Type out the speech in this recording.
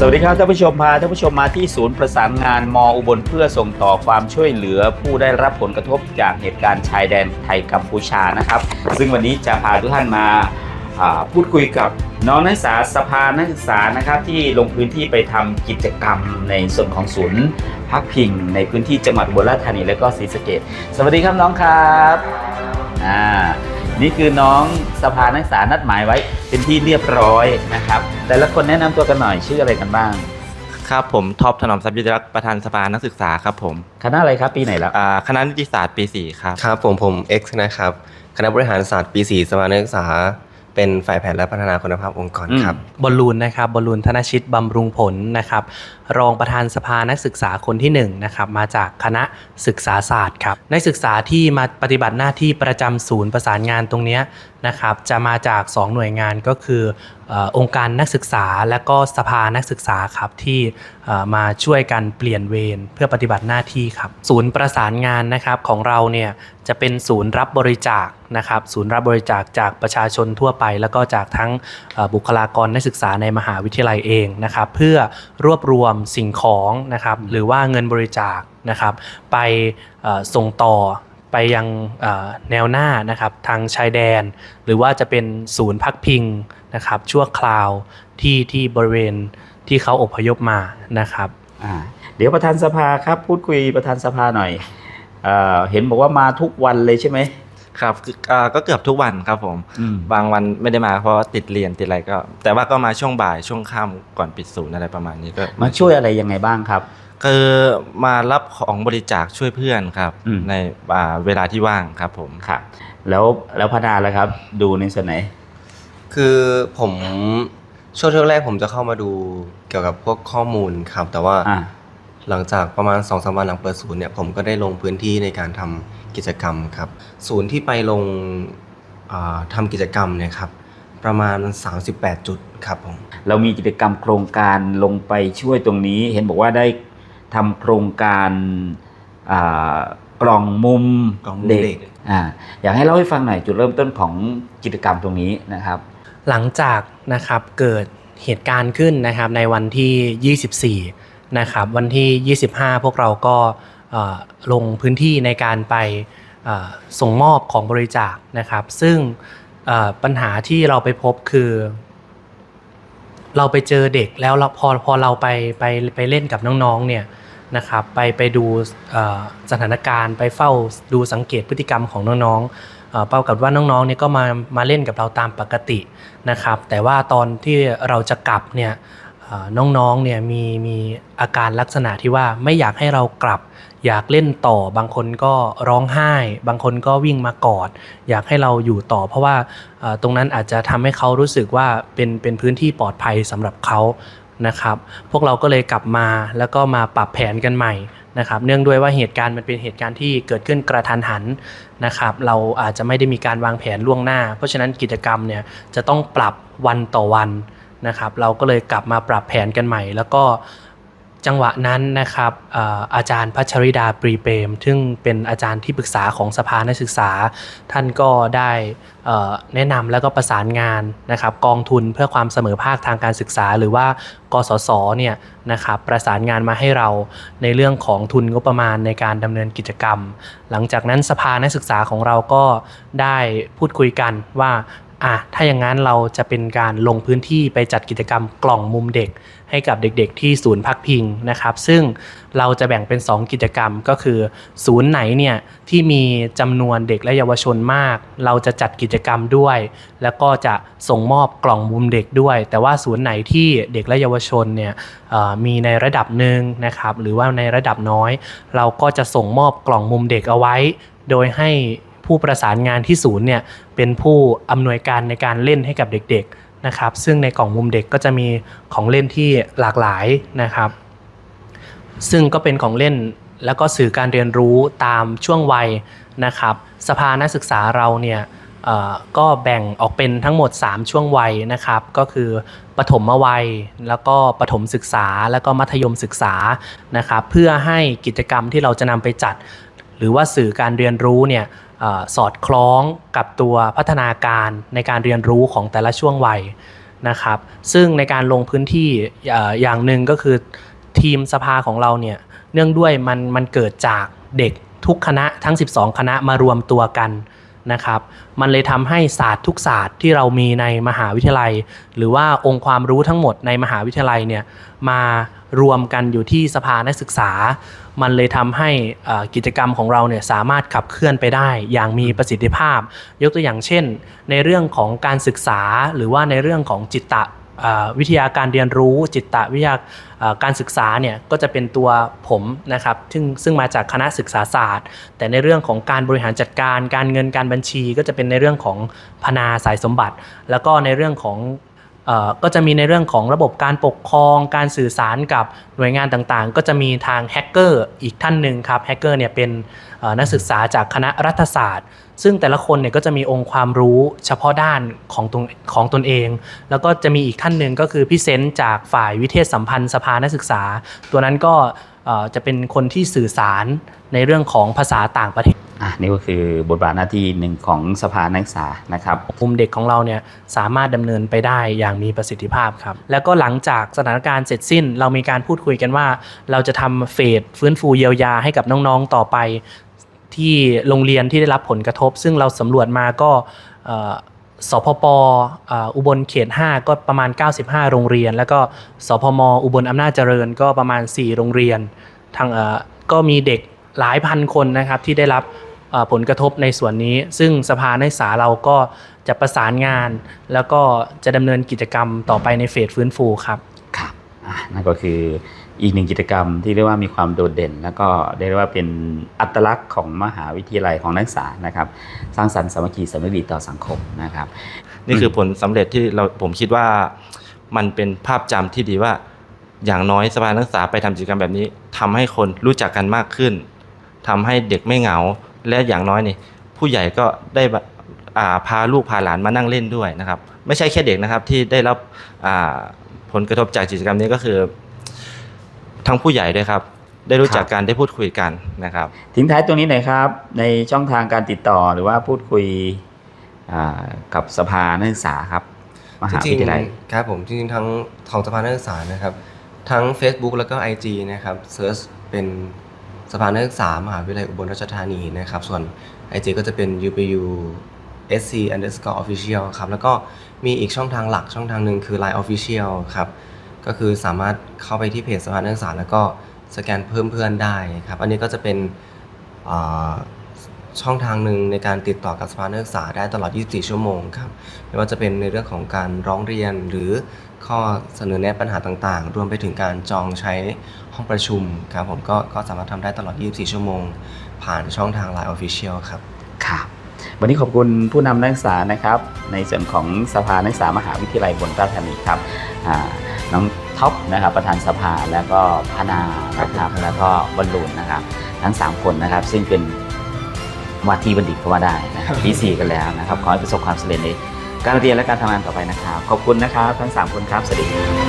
สวัสดีครับท่านผู้ชมพาท่านผู้ชมมาที่ศูนย์ประสานงานมอุบลเพื่อส่งต่อความช่วยเหลือผู้ได้รับผลกระทบจากเหตุการณ์ชายแดนไทยกัมพูชานะครับ ซึ่งวันนี้จะพาทุกท่านมาาพูดคุยกับน้องนักศึกษาสภานักศึกษานะครับที่ลงพื้นที่ไปทำกิจกรรมในส่วนของศูนย์พักพิง ในพื้นที่จังหวัดอุบลราชธานีและก็ศรีสะเกษสวัสดีครับน้องครับอ่า นี่คือน้องสภานักศึกษานัดหมายไว้ เป็นที่เรียบร้อยนะครับ แต่ละคนแนะนำตัวกันหน่อยชื่ออะไรกันบ้าง ครับผมท็อปถนอมทรัพย์ยุทธรักษ์ประธานสภานักศึกษาครับผมคณะอะไรครับปีไหนแล้วอ่าคณะนิติศาสตร์ปี 4 ครับ ครับผมผม X นะครับ คณะบริหารศาสตร์ปี 4 สภานักศึกษา เป็นฝ่ายแผนและพัฒนาคุณภาพองค์กรครับ บอลลูนนะครับบอลลูนธนชิตบำรุงผลนะครับ รองประธานสภานักศึกษาคนที่1นะครับมาจากคณะศึกษาศาสตร์ครับนักศึกษาที่มาปฏิบัติหน้าที่ประจำศูนย์ประสานงานตรงนี้นะครับจะมาจาก 2 หน่วยงานก็คือ อองค์การนักศึกษาและก็สภานักศึกษาครับที่มาช่วยกันเปลี่ยนเวรเพื่อปฏิบัติหน้าที่ครับ ศูนย์ประสานงานนะครับของเราเนี่ยจะเป็นศูนย์รับบริจาคนะครับ ศูนย์รับบริจาคจากประชาชนทั่วไป แล้วก็จากทั้งบุคลากรนักศึกษาในมหาวิทยาลัยเองนะครับ เพื่อรวบรวมสิ่งของนะครับหรือว่าเงินบริจาคนะครับ ไปส่งต่อไปยังแนวหน้านะครับทางชายแดน หรือว่าจะเป็นศูนย์พักพิง นะครับชั่วคราวที่ที่บริเวณที่เขาอพยพมานะครับอ่าเดี๋ยวประธานสภาครับพูดคุยประธานสภาหน่อยเออเห็นบอกว่ามาทุกวันเลยใช่ไหมครับคืออ่าก็เกือบทุกวันครับผมอืมบางวันไม่ได้มาเพราะว่าติดเรียนติดอะไรก็ แต่ว่าก็มาช่วงบ่ายช่วงค่ำก่อนปิดศูนย์อะไรประมาณนี้ก็มาช่วยอะไรยังไงบ้างครับ คือมารับของบริจาคช่วยเพื่อนครับ อืม ในอ่าเวลาที่ว่างครับผม ครับ แล้วแล้วพนาแล้วครับ ดูในส่วนไหน คือผมช่วงแรกๆผมจะเข้ามาดูเกี่ยวกับพวกข้อมูลครับ แต่ว่าอ่า หลังจากประมาณ2อสวันหลังเปิดศูนย์เนี่ยผมก็ได้ลงพื้นที่ในการทำกิจกรรมครับ ศูนย์ที่ไปลงอ่าทำากิจกรรมเนี่ยครับประมาณ 38 จุดครับผมเรามีกิจกรรมโครงการลงไปช่วยตรงนี้ เห็นบอกว่าได้ทำโครงการอ่ากล่องมุมกล่องมุมเด็ก อ่าอยากให้เล่าให้ฟังหน่อยจุดเริ่มต้นของกิจกรรมตรงนี้นะครับ หลังจากนะครับเกิดเหตุการณ์ขึ้นนะครับในวันที่ 24 นะครับวันที่ 25 พวกเราก็ลงพื้นที่ในการไปส่งมอบของบริจาคนะครับ ซึ่งปัญหาที่เราไปพบคือ เราไปเจอเด็กแล้วเราพอพอเราไปไปไปเล่นกับน้องๆเนี่ยนะครับไปไปดูสถานการณ์ไปเฝ้าดูสังเกตพฤติกรรมของน้องๆ เอ่อปรากฏว่าน้องๆเนี่ยก็มามาเล่นกับเราตามปกตินะครับ แต่ว่าตอนที่เราจะกลับเนี่ยน้องๆเนี่ยมีมีอาการลักษณะที่ว่าไม่อยากให้เรากลับ อยากเล่นต่อบางคนก็ร้องไห้ บางคนก็วิ่งมากอด อยากให้เราอยู่ต่อ เพราะว่าตรงนั้นอาจจะทำให้เขารู้สึกว่าเป็นเป็นพื้นที่ปลอดภัยสำหรับเขานะครับ พวกเราก็เลยกลับมาแล้วก็มาปรับแผนกันใหม่ นะครับเนื่องด้วยว่าเหตุการณ์มันเป็นเหตุการณ์ที่เกิดขึ้นกระทันหันนะครับ เราอาจจะไม่ได้มีการวางแผนล่วงหน้า เพราะฉะนั้นกิจกรรมเนี่ยจะต้องปรับวันต่อวันนะครับ เราก็เลยกลับมาปรับแผนกันใหม่ แล้วก็ จังหวะนั้นนะครับอาจารย์พัชริดาปรีเปรมซึ่งเป็นอาจารย์ที่ปรึกษาของสภานักศึกษา ท่านก็ได้แนะนำแล้วก็ประสานงานนะครับกองทุนเพื่อความเสมอภาคทางการศึกษา หรือว่ากสศเนี่ยนะครับประสานงานมาให้เราในเรื่องของทุนงบประมาณในการดำเนินกิจกรรม หลังจากนั้นสภานักศึกษาของเราก็ได้พูดคุยกันว่า อะถ้าอย่างนั้นเราจะเป็นการลงพื้นที่ไปจัดกิจกรรมกล่องมุมเด็ก ให้กับเด็กๆ ที่ศูนย์พักพิงนะครับ ซึ่งเราจะแบ่งเป็น 2 กิจกรรมก็คือ ศูนย์ไหนเนี่ยที่มีจำนวนเด็กและเยาวชนมาก เราจะจัดกิจกรรมด้วย แล้วก็จะส่งมอบกล่องมุมเด็กด้วย แต่ว่าศูนย์ไหนที่เด็กและเยาวชนเนี่ยมีในระดับหนึ่งนะครับหรือว่าในระดับน้อย เราก็จะส่งมอบกล่องมุมเด็กเอาไว้ โดยให้ ผู้ประสานงานที่ศูนย์เนี่ยเป็นผู้อำนวยการในการเล่นให้กับเด็กๆนะครับ ซึ่งในกล่องมุมเด็กก็จะมีของเล่นที่หลากหลายนะครับ ซึ่งก็เป็นของเล่นแล้วก็สื่อการเรียนรู้ตามช่วงวัยนะครับ สภานักศึกษาเราเนี่ยก็แบ่งออกเป็นทั้งหมด 3 ช่วงวัยนะครับ ก็คือปฐมวัย แล้วก็ปฐมศึกษา แล้วก็มัธยมศึกษานะครับ เพื่อให้กิจกรรมที่เราจะนำไปจัด หรือว่าสื่อการเรียนรู้เนี่ย สอดคล้องกับตัวพัฒนาการในการเรียนรู้ของแต่ละช่วงวัยนะครับ ซึ่งในการลงพื้นที่เอ่ออย่างหนึ่งก็คือทีมสภาของเราเนี่ยเนื่องด้วยมันมันเกิดจากเด็กทุกคณะทั้ง 12 คณะมารวมตัวกัน นะครับ มันเลยทำให้ศาสตร์ทุกศาสตร์ที่เรามีในมหาวิทยาลัย หรือว่าองค์ความรู้ทั้งหมดในมหาวิทยาลัยเนี่ยมารวมกันอยู่ที่สภานักศึกษา มันเลยทำให้กิจกรรมของเราเนี่ยสามารถขับเคลื่อนไปได้อย่างมีประสิทธิภาพ ยกตัวอย่างเช่น ในเรื่องของการศึกษาหรือว่าในเรื่องของจิตตะ วิทยาการเรียนรู้จิตตะวิทยาการศึกษาเนี่ยก็จะเป็นตัวผมนะครับซึ่งซึ่งมาจากคณะศึกษาศาสตร์ แต่ในเรื่องของการบริหารจัดการ การเงินการบัญชี ก็จะเป็นในเรื่องของพนาสายสมบัติ แล้วก็ในเรื่องของ ก็จะมีในเรื่องของระบบการปกครอง การสื่อสารกับหน่วยงานต่างๆ ก็จะมีทางแฮกเกอร์อีกท่านหนึ่งครับแฮกเกอร์เนี่ยเป็นนักศึกษาจากคณะรัฐศาสตร์ ซึ่งแต่ละคนเนี่ยก็จะมีองค์ความรู้เฉพาะด้านของตนของตนเอง แล้วก็จะมีอีกท่านหนึ่งก็คือพี่เซนจากฝ่ายวิเทศสัมพันธ์สภานักศึกษา ตัวนั้นก็จะเป็นคนที่สื่อสารในเรื่องของภาษาต่างประเทศ อะนี่ก็คือบทบาทหน้าที่หนึ่งของสภานักศึกษานะครับมุมเด็กของเราเนี่ยสามารถดำเนินไปได้อย่างมีประสิทธิภาพครับ แล้วก็หลังจากสถานการณ์เสร็จสิ้น เรามีการพูดคุยกันว่า เราจะทำเฟสฟื้นฟูเยียวยาให้กับน้องๆต่อไป ที่โรงเรียนที่ได้รับผลกระทบ ซึ่งเราสำรวจมาก็เอ่อสพปออุบลเขต 5 ก็ประมาณ 95 โรงเรียน แล้วก็สพมอุบลอำนาจเจริญก็ประมาณ 4 โรงเรียนทางเอ่อก็มีเด็กหลายพันคนนะครับที่ได้รับ ผลกระทบในส่วนนี้ ซึ่งสภานักศึกษาเราก็จะประสานงาน แล้วก็จะดำเนินกิจกรรมต่อไปในเฟสฟื้นฟูครับครับอะนั่นก็คืออีกหนึ่งกิจกรรมที่เรียกว่ามีความโดดเด่น แล้วก็เรียกว่าเป็นอัตลักษณ์ของมหาวิทยาลัยของนักศึกษานะครับ สร้างสรรค์สามัคคีสามัคคีต่อสังคมนะครับ นี่คือผลสำเร็จที่เราผมคิดว่ามันเป็นภาพจำที่ดีว่า อย่างน้อยสภานักศึกษาไปทำกิจกรรมแบบนี้ทำให้คนรู้จักกันมากขึ้นทำให้เด็กไม่เหงา และอย่างน้อยนี่ผู้ใหญ่ก็ได้แบบอ่าพาลูกพาหลานมานั่งเล่นด้วยนะครับ ไม่ใช่แค่เด็กนะครับที่ได้รับอ่าผลกระทบจากกิจกรรมนี้ก็คือ ทั้งผู้ใหญ่ด้วยครับ ได้รู้จักกันได้พูดคุยกันนะครับ ทิ้งท้ายตรงนี้หน่อยครับ ในช่องทางการติดต่อหรือว่าพูดคุยอ่ากับสภานักศึกษาครับมหาจริวิงทยาลัยๆครับผมจริงๆทั้งของสภานักศึกษานะครับ ทั้ง Facebook แล้วก็ IG นะครับเซิร์ชเป็น สภานักศึกษามหาวิทยาลัยอุบลราชธานีนะครับ ส่วน IG ก็จะเป็น UPU SC underscore official ครับ แล้วก็มีอีกช่องทางหลักช่องทางหนึ่งคือ Line Official ครับ ก็คือสามารถเข้าไปที่เพจสภานักศึกษาแล้วก็สแกนเพิ่มเพื่อนได้ครับ อันนี้ก็จะเป็น ช่องทางหนึ่งในการติดต่อกับสภานักศึกษาได้ตลอด 24 ชั่วโมงครับไม่ว่าจะเป็นในเรื่องของการร้องเรียนหรือข้อเสนอแนะปัญหาต่างๆ รวมไปถึงการจองใช้ห้องประชุมครับผมก็ก็สามารถทำได้ตลอด 24 ชั่วโมง ผ่านช่องทาง Line Official ครับครับวันนี้ขอบคุณผู้นำนักศึกษานะครับ ในส่วนของสภานักศึกษามหาวิทยาลัยบนราชธานีครับอ่าน้องท็อปนะครับประธานสภาแล้วก็พนานะครับแล้วก็บอลลูนนะครับ ทั้ง 3 คนนะครับ ซึ่งเป็น วาทีบัณฑิตก็ว่าได้นะครับปีสี่กันแล้วนะครับขอให้ประสบความสำเร็จในการเรียนและการทำงานต่อไปนะครับ ขอบคุณนะครับทั้ง 3 คนครับสวัสดีครับ